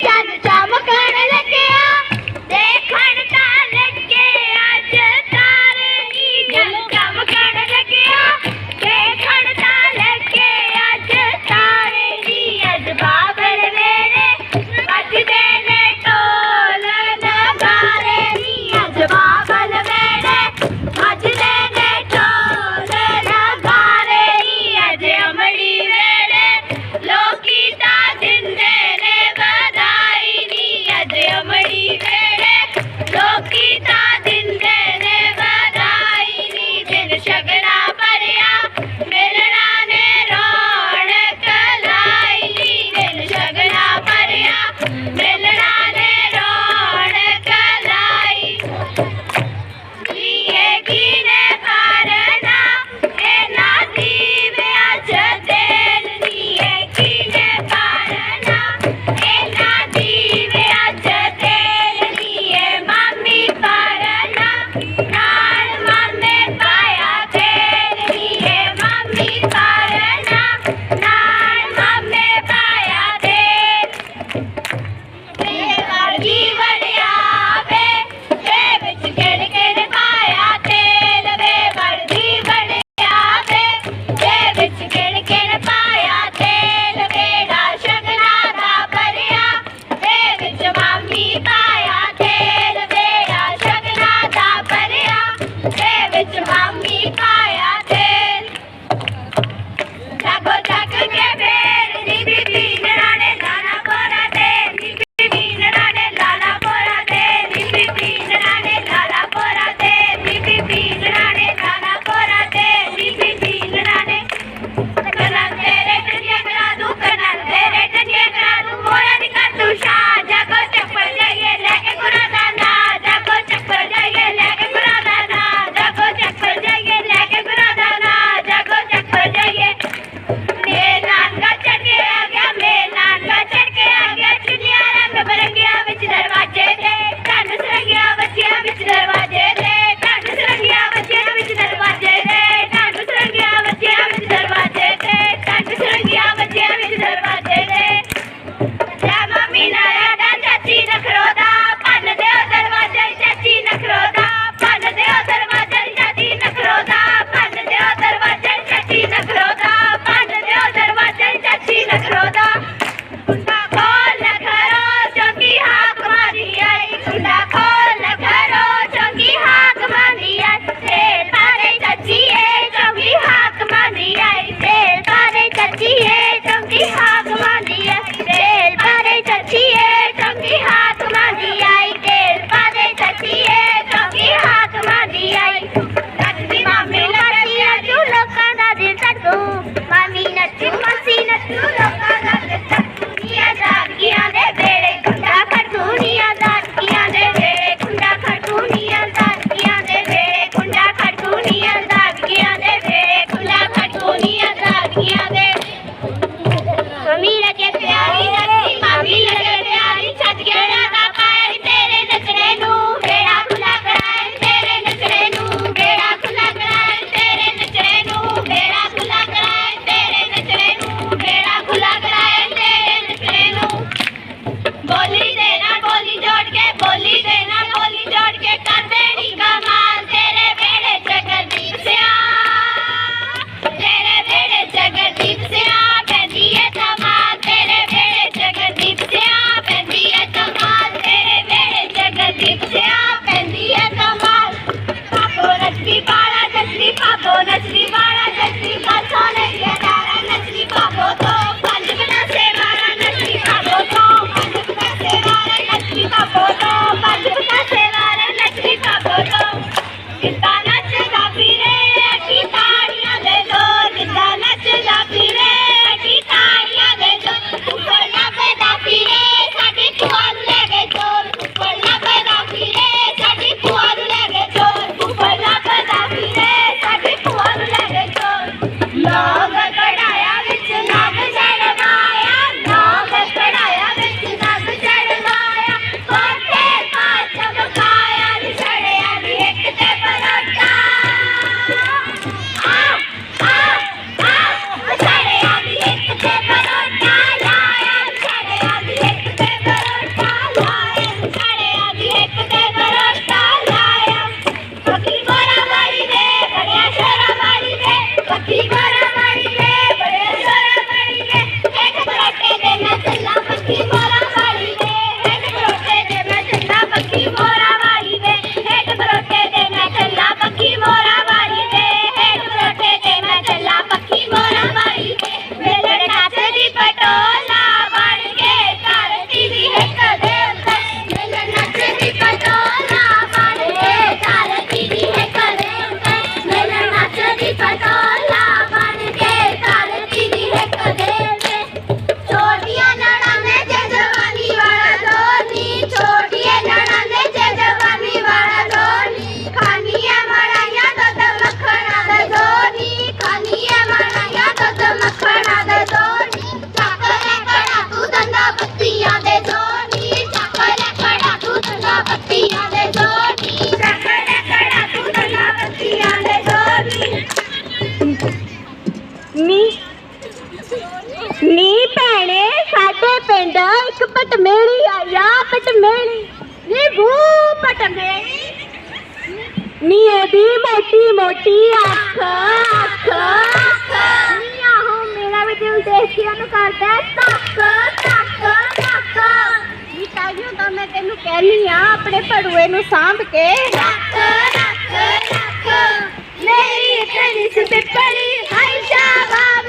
Yeah, 唐尼盖呀。ਮੇਲੀ ਆਇਆ, ਪਟ ਮੇਲੀ। ਨੀ ਭੂ ਪਟ ਮੇਲੀ। ਨੀ ਇਹਦੀ ਮੋਟੀ ਮੋਟੀ ਅੱਖ ਅੱਖ। ਨੀ ਆਹੋ ਮੇਰਾ ਵੀ ਦਿਲ ਦੇਖ ਕੇ ਉਹਨੂੰ ਕਰਦਾ ਤੱਕ ਤੱਕ ਤੱਕ ਨੀ ਤਾਈਓ, ਤਾਂ ਮੈਂ ਤੈਨੂੰ ਕਹਿਨੀ ਆ ਆਪਣੇ ਭੜੂਏ ਨੂੰ ਸਾਂਭ ਕੇ। ਰੱਖ ਰੱਖ ਰੱਖ ਮੇਰੀ ਤੜੀ ਸੇ ਪਿੱਪਲੀ, ਹਾਈ ਸ਼ਾਬਾ